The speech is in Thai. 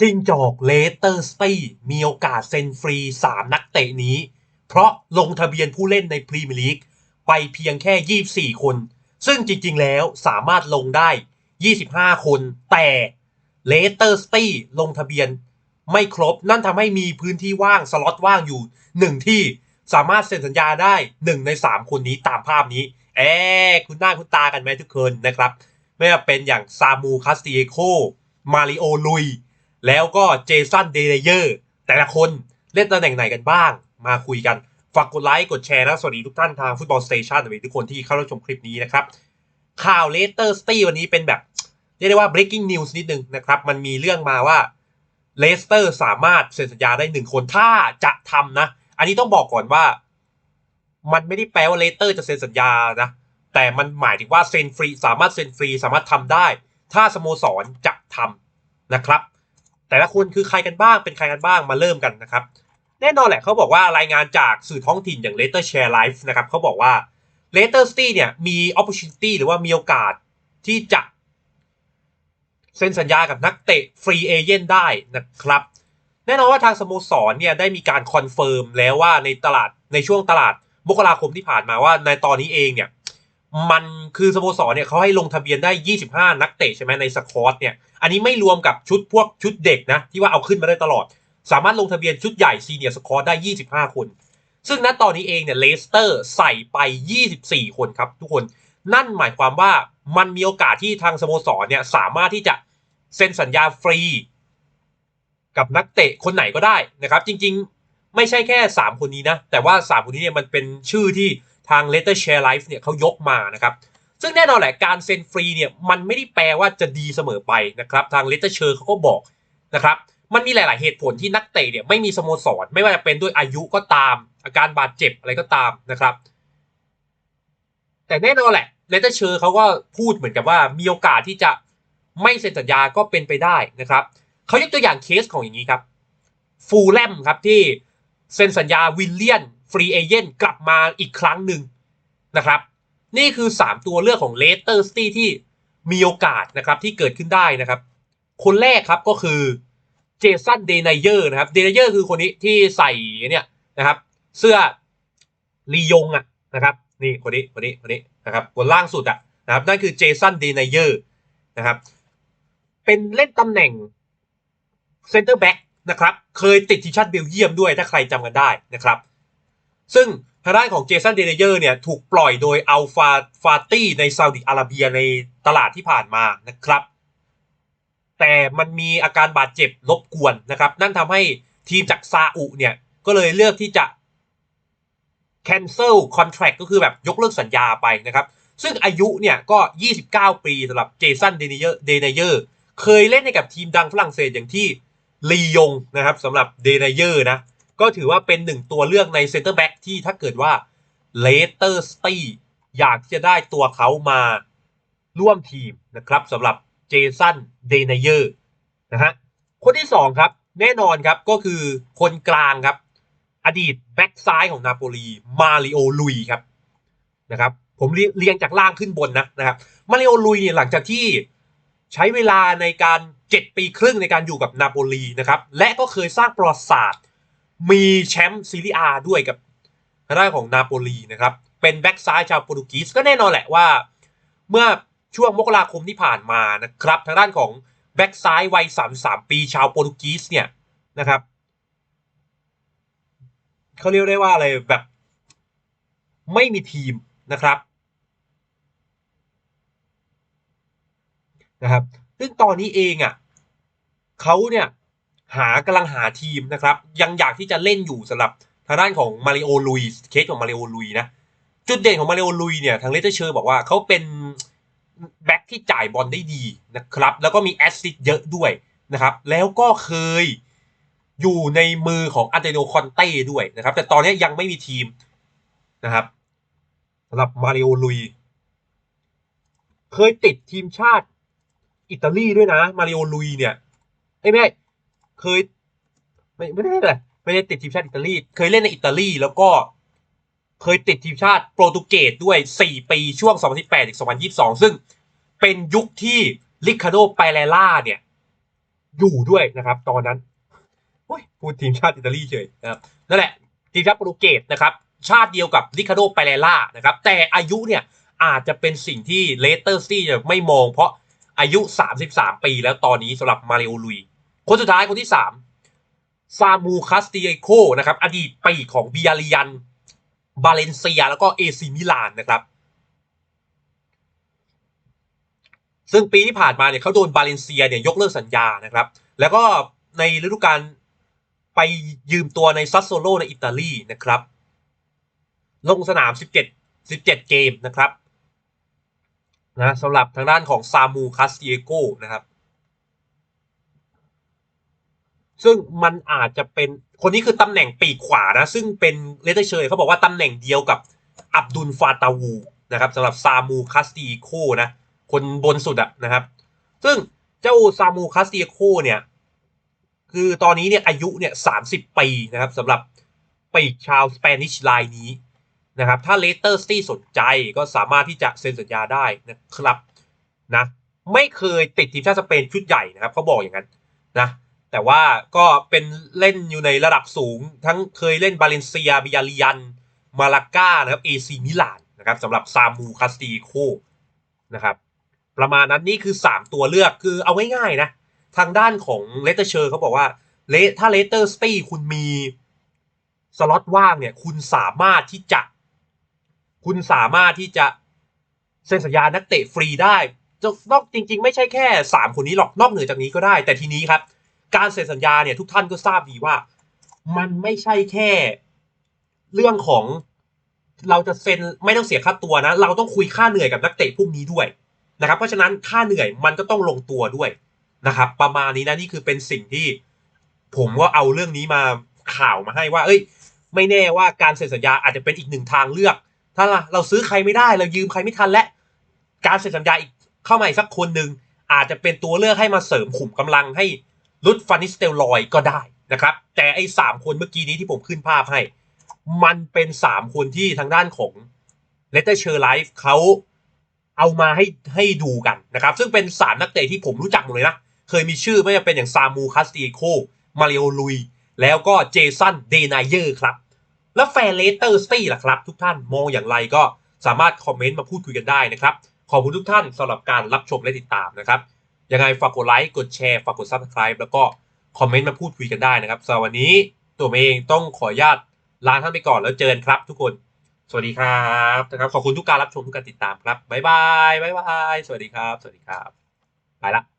จิงจอกเลสเตอร์สตี้มีโอกาสเซ็นฟรี 3 นักเตะนี้ เพราะลงทะเบียนผู้เล่นในพรีเมียร์ลีกไปเพียงแค่ 24 คน ซึ่งจริงๆ แล้วสามารถลงได้ 25 คน แต่เลสเตอร์สตี้ลงทะเบียนไม่ครบ นั่นทำให้มีพื้นที่ว่าง สล็อตว่างอยู่ 1 ที่สามารถเซ็นสัญญาได้ 1 ใน 3 คนนี้ตามภาพนี้ แอบคุณหน้าคุณตากันไหมทุกคนนะครับ ไม่ว่าเป็นอย่างซามูคาสติเอโค มาริโอลุย แล้วก็เจสันเดเลเยอร์แต่ละคนเล่นตำแหน่งไหนกันบ้าง มาคุยกัน ฝากกดไลค์กดแชร์นะ สวัสดีทุกท่านทางฟุตบอลสเตชันสวัสดีทุกคนที่เข้ารับชมคลิปนี้นะครับ ข่าวเลสเตอร์สตี้วันนี้เป็นแบบ เรียกได้ว่า breaking news นิดนึงนะครับ มันมีเรื่องมาว่าเลสเตอร์สามารถเซ็นสัญญาได้หนึ่งคนถ้าจะทำนะ อันนี้ต้องบอกก่อนว่า มันไม่ได้แปลว่าเลสเตอร์จะเซ็นสัญญานะ แต่มันหมายถึงว่าเซ็นฟรีสามารถเซ็นฟรีสามารถทำได้ ถ้าสโมสรจะทำนะครับ แต่ละคนคือใครกันบ้างเป็นใครกันบ้างมาเริ่มกันนะครับ แน่นอนแหละเขาบอกว่ารายงานจากสื่อท้องถิ่นอย่าง l e t t e r Share Life นะครับเขาบอกว่า l e t t e r City เนี่ยมี opportunity หรือว่ามีโอกาสที่จะเซ็นสัญญากับนักเตะฟรีเอเจนต์ได้นะครับ แน่นอนว่าทางสโมสรเนี่ยได้มีการคอนเฟิร์มแล้วว่าในตลาดในช่วงตลาดมกราคมที่ผ่านมาว่าในตอนนี้เองเนี่ย มันคือสโมสรเนี่ยเขาให้ลงทะเบียนได้ 25 นักเตะใช่ไหมในสควอตเนี่ย อันนี้ไม่รวมกับชุดพวกชุดเด็กนะ ที่ว่าเอาขึ้นมาได้ตลอด สามารถลงทะเบียนชุดใหญ่ซีเนียร์สควอตได้ 25 คน ซึ่งณตอนนี้เองเนี่ยเลสเตอร์ใส่ไป 24 คนครับทุกคน นั่นหมายความว่ามันมีโอกาสที่ทางสโมสรเนี่ยสามารถที่จะเซ็นสัญญาฟรี กับนักเตะคนไหนก็ได้นะครับ จริง ๆ ไม่ใช่แค่ 3 คนนี้นะ แต่ว่า 3 คนนี้เนี่ยมันเป็นชื่อที่ ทาง Letter Share Life เนี่ยเขายกมานะครับ ซึ่งแน่นอนแหละการเซ็นฟรีเนี่ยมันไม่ได้แปลว่าจะดีเสมอไปนะครับทาง Letter Share เขาก็บอกนะครับมันมีหลาย ๆ เหตุผลที่นักเตะเนี่ยไม่มีสโมสร ไม่ว่าจะเป็นด้วยอายุก็ตาม อาการบาดเจ็บอะไรก็ตามนะครับ แต่แน่นอนแหละเลเตอร์เชอร์เขาก็พูดเหมือนกับว่ามีโอกาสที่จะไม่เซ็นสัญญาก็เป็นไปได้นะครับเขายกตัวอย่างเคสของอย่างนี้ครับฟูลแลมครับที่เซ็นสัญญาวิลเลียน ฟรีเอเจนต์กลับมาอีกครั้งหนึ่งนะครับ นี่คือ 3 ตัวเลือกของเลสเตอร์สตี้ที่มีโอกาสนะครับที่เกิดขึ้นได้นะครับ คนแรกครับก็คือเจสันเดนเยอร์นะครับเดนเยอร์คือคนนี้ที่ใส่เนี่ยนะครับ เสื้อลียงอะนะครับนี่คนนี้คนนี้คนนี้นะครับคนล่างสุดอะนะครับนั่นคือเจสันเดนเยอร์นะครับ เป็นเล่นตำแหน่งเซนเตอร์แบ็กนะครับ เคยติดทีมชาติเบลเยียมด้วยถ้าใครจำกันได้นะครับ ซึ่งทางด้านของเจสันเดนเยอร์เนี่ยถูกปล่อยโดยอัลฟาฟาตี้ในซาอุดิอาระเบียในตลาดที่ผ่านมานะครับ แต่มันมีอาการบาดเจ็บรบกวนนะครับ นั่นทำให้ทีมจากซาอุเนี่ยก็เลยเลือกที่จะ cancel contract ก็คือแบบยกเลิกสัญญาไปนะครับ ซึ่งอายุเนี่ยก็ 29 ปีสำหรับเจสันเดนเยอร์เดนเยอร์เคยเล่นให้กับทีมดังฝรั่งเศสอย่างที่ลียงนะครับสำหรับเดนเยอร์นะ ก็ถือว่าเป็นหนึ่งตัวเลือกในเซนเตอร์แบ็กที่ถ้าเกิดว่าเลสเตอร์สตี้อยากที่จะได้ตัวเขามาร่วมทีมนะครับสำหรับเจสันเดนเยอร์นะฮะคนที่สองครับ แน่นอนครับก็คือคนกลางครับ อดีตแบ็กซ้ายของนาโปลีมาริโอลุยครับนะครับผมเรียงจากล่างขึ้นบนนะนะครับมาริโอลุยเนี่ยหลังจากที่ใช้เวลาในการ 7 ปีครึ่งในการอยู่กับนาโปลีนะครับและก็เคยสร้างประวัติศาสตร์ มีแชมป์ซีรีอาด้วยกับทางด้านของนาโปลีนะครับ เป็นแบ็กซ้ายชาวโปรตุกีสก็แน่นอนแหละว่า เมื่อช่วงมกราคมที่ผ่านมานะครับ ทางด้านของแบ็กซ้ายวัย 33 ปีชาวโปรตุกีสเนี่ยนะครับเขาเรียกได้ว่าอะไรแบบ ไม่มีทีมนะครับนะครับ ซึ่งตอนนี้เองอะเขาเนี่ย หากำลังหาทีมนะครับ ยังอยากที่จะเล่นอยู่สำหรับทางด้านของมาริโอลุยเคสของมาริโอลุยนะจุดเด่นของมาริโอลุยเนี่ยทางเลเตอร์เชอร์บอกว่าเขาเป็นแบ็คที่จ่ายบอลได้ดีนะครับ แล้วก็มีแอสซิสเยอะด้วยนะครับ แล้วก็เคยอยู่ในมือของอันเตโนคอนเต้ด้วยนะครับ แต่ตอนนี้ยังไม่มีทีมนะครับสำหรับมาริโอลุย เคยติดทีมชาติอิตาลีด้วยนะ มาริโอลุยเนี่ยไม่ไม่ เคย ไม่ไม่ได้เลยไม่ได้ติดทีมชาติอิตาลี เคยเล่นในอิตาลีแล้วก็เคยติดทีมชาติโปรตุเกสด้วย 4 ปีช่วง 2018ถึง2022 ซึ่งเป็นยุคที่ลิคาโดไปเลล่าเนี่ย อยู่ด้วยนะครับ ตอนนั้นโอ้ยพูดทีมชาติอิตาลีเฉยนะครับนั่นแหละทีมชาติโปรตุเกสนะครับ ชาติเดียวกับริคาโดไปเรล่านะครับ แต่อายุเนี่ยอาจจะเป็นสิ่งที่เลสเตอร์ซี่ไม่มอง เพราะอายุ 33 ปีแล้วตอนนี้สำหรับมาริโอลุย คนสุดท้ายคนที่3ซามูคาสติเอโคนะครับ อดีตปีกของบิยาริยัน บาเลนเซีย แล้วก็เอซิมิลานนะครับ ซึ่งปีที่ผ่านมาเนี่ยเขาโดนบาเลนเซียเนี่ยยกเลิกสัญญานะครับ แล้วก็ในฤดูกาลไปยืมตัวในซัสโซโลในอิตาลีนะครับ ลงสนาม 17 17 เกมนะครับนะสำหรับทางด้านของซามูคาสติเอโกนะครับ ซึ่งมันอาจจะเป็นคนนี้คือตำแหน่งปีกขวานะ ซึ่งเป็นเลเตอร์เชยเขาบอกว่าตำแหน่งเดียวกับอับดุลฟาตาวูนะครับสำหรับซามูคาสติโคนะ คนบนสุดอะนะครับ ซึ่งเจ้าซามูคาสติโคเนี่ย คือตอนนี้เนี่ยอายุเนี่ยสาปีนะครับสำหรับปีกชาวสเปนิชไลน์นี้นะครับ ถ้าเลสเตอร์สตี้สนใจก็สามารถที่จะเซ็นสัญญาได้นะครับนะ ไม่เคยติดทีมชาติสเปนชุดใหญ่นะครับเขาบอกอย่างนั้นนะ แต่ว่าก็เป็นเล่นอยู่ในระดับสูง ทั้งเคยเล่นบาเลนเซียบิยาริยัน มาลาก้านะครับเอซีมิลานนะครับสำหรับซามูคาสติโคนะครับประมาณนั้นนี่คือ 3 ตัวเลือกคือเอาง่ายๆนะ ทางด้านของเลสเตอร์เชอร์เขาบอกว่าเลถ้าเลสเตอร์สตี้คุณมีสล็อตว่างเนี่ย คุณสามารถที่จะ คุณสามารถที่จะเซ็นสัญญานักเตะฟรีได้จะนอกจริง ๆ ไม่ใช่แค่ 3 คนนี้หรอกนอกเหนือจากนี้ก็ได้ แต่ทีนี้ครับ การเซ็นสัญญาเนี่ยทุกท่านก็ทราบดีว่า มันไม่ใช่แค่เรื่องของเราจะเซ็นไม่ต้องเสียค่าตัวนะ เราต้องคุยค่าเหนื่อยกับนักเตะพวกนี้ด้วยนะครับ เพราะฉะนั้นค่าเหนื่อยมันก็ต้องลงตัวด้วยนะครับ ประมาณนี้นะนี่คือเป็นสิ่งที่ผมก็เอาเรื่องนี้มาข่าวมาให้ว่า เอ้ย ไม่แน่ว่าการเซ็นสัญญาอาจจะเป็นอีกหนึ่งทางเลือก ถ้าเราซื้อใครไม่ได้เรายืมใครไม่ทันและการเซ็นสัญญาอีกเข้ามาอีกสักคนหนึ่งอาจจะเป็นตัวเลือกให้มาเสริมขุมกำลังให้ ลุดฟานิสเตลอยก็ได้นะครับ แต่ไอ้สามคนเมื่อกี้นี้ที่ผมขึ้นภาพให้ มันเป็นสามคนที่ทางด้านของเลตเตอร์เชอร์ไลฟ์เขาเอามาให้ให้ดูกันนะครับ ซึ่งเป็นสามนักเตะที่ผมรู้จักหมดเลยนะ เคยมีชื่อไม่ว่าเป็นอย่างซามูคาสติโค มาริโอลุย แล้วก็เจสันเดนายเยอร์ครับ แล้วแฟนเลสเตอร์สตี้ล่ะครับ ทุกท่านมองอย่างไรก็สามารถคอมเมนต์มาพูดคุยกันได้นะครับ ขอบคุณทุกท่านสำหรับการรับชมและติดตามนะครับ ยังไงฝากกดไลค์ กดแชร์ ฝากกด subscribe แล้วก็คอมเมนต์มาพูดคุยกันได้นะครับสำหรับวันนี้ตัวเองต้องขออนุญาตลาท่านไปก่อนแล้วเจอกันครับ ทุกคน สวัสดีครับนะครับ ขอบคุณทุกการรับชมทุกการติดตามครับบ๊ายบายบ๊ายบาย สวัสดีครับ สวัสดีครับ ไปละ